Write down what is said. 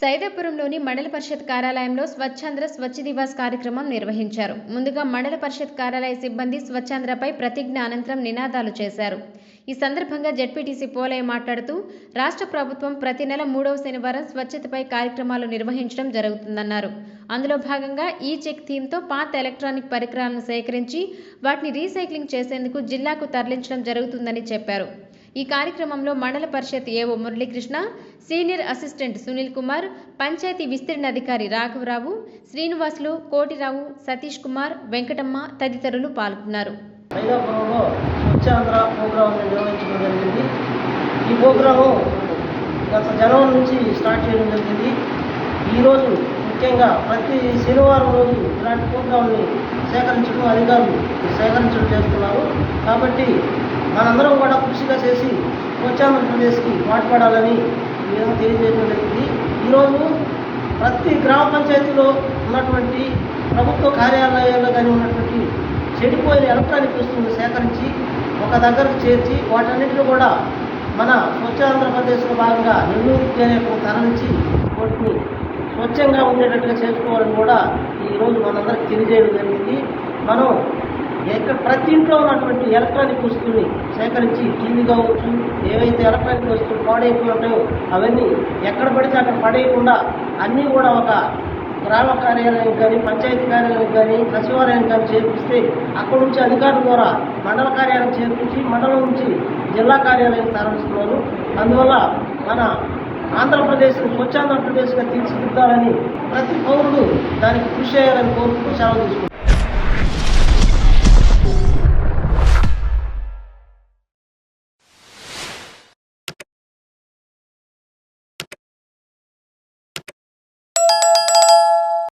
సైదాపురంలోని మండల పరిషత్ కార్యాలయంలో స్వచ్ఛాంధ్ర స్వచ్ఛ దివాస్ కార్యక్రమం నిర్వహించారు. ముందుగా మండల పరిషత్ కార్యాలయ సిబ్బంది స్వచ్ఛాంధ్రపై ప్రతిజ్ఞ అనంతరం నినాదాలు చేశారు. ఈ సందర్భంగా జడ్పీటీసీ పోలయ్య మాట్లాడుతూ రాష్ట్ర ప్రభుత్వం ప్రతి నెల మూడవ శనివారం స్వచ్ఛతపై కార్యక్రమాలు నిర్వహించడం జరుగుతుందన్నారు. అందులో భాగంగా ఈ చెక్ థీమ్తో పాత ఎలక్ట్రానిక్ పరికరాలను సేకరించి వాటిని రీసైక్లింగ్ చేసేందుకు జిల్లాకు తరలించడం జరుగుతుందని చెప్పారు. ఈ కార్యక్రమంలో mandal parishad AO Muralikrishna senior assistant Sunil Kumar panchayat విస్తీర్ణ అధికారి రాఘవరావు శ్రీనివాసులు కోటిరావు సతీష్ కుమార్ వెంకటమ్మ తదితరులు పాల్గొన్నారు. ఈ ప్రోగ్రాము గత జనవరి నుంచి స్టార్ట్ చేయడం జరిగింది. ఈరోజు ముఖ్యంగా ప్రతి శనివారం రోజు ఇలాంటి ప్రోగ్రాంని సేకరించడం అధికారులు సేకరించడం చేస్తున్నారు. కాబట్టి మనందరం కూడా కృషిగా చేసి స్వచ్ఛాంధ్రప్రదేశ్కి పాటుపడాలని ఈ విధంగా తెలియజేయడం జరిగింది. ఈరోజు ప్రతి గ్రామ పంచాయతీలో ఉన్నటువంటి ప్రభుత్వ కార్యాలయాల్లో కానీ ఉన్నటువంటి చెడిపోయిన ఎలక్ట్రానిక్ వస్తువులు సేకరించి ఒక దగ్గరకు చేర్చి వాటన్నిటిని కూడా మన స్వచ్ఛ ఆంధ్రప్రదేశ్లో భాగంగా నెల్లూరుకి అనేక తరలించి వాటిని స్వచ్ఛంగా ఉండేటట్టుగా చేసుకోవాలని కూడా ఈరోజు మనందరికీ తెలియజేయడం జరిగింది. మనం ఎక్కడ ప్రతి ఇంట్లో ఉన్నటువంటి ఎలక్ట్రానిక్ వస్తువుని సేకరించి టీవీ కావచ్చు ఏవైతే ఎలక్ట్రానిక్ వస్తువులు పాడైపోయి ఉంటాయో అవన్నీ ఎక్కడ పడితే అక్కడ పడేయకుండా అన్నీ కూడా ఒక గ్రామ కార్యాలయం కానీ పంచాయతీ కార్యాలయం కానీ సచివాలయం కానీ చేర్పిస్తే అక్కడ నుంచి అధికారుల ద్వారా మండల కార్యాలయం చేర్పించి మండలం నుంచి జిల్లా కార్యాలయం ప్రారంభిస్తున్నారు. అందువల్ల మన ఆంధ్రప్రదేశ్ను స్వచ్ఛాంధ్రప్రదేశ్గా తీర్చిదిద్దాలని ప్రతి పౌరుడు దానికి కృషి చేయాలని కోరుకుంటూ సెలవు తీసుకుంటున్నాను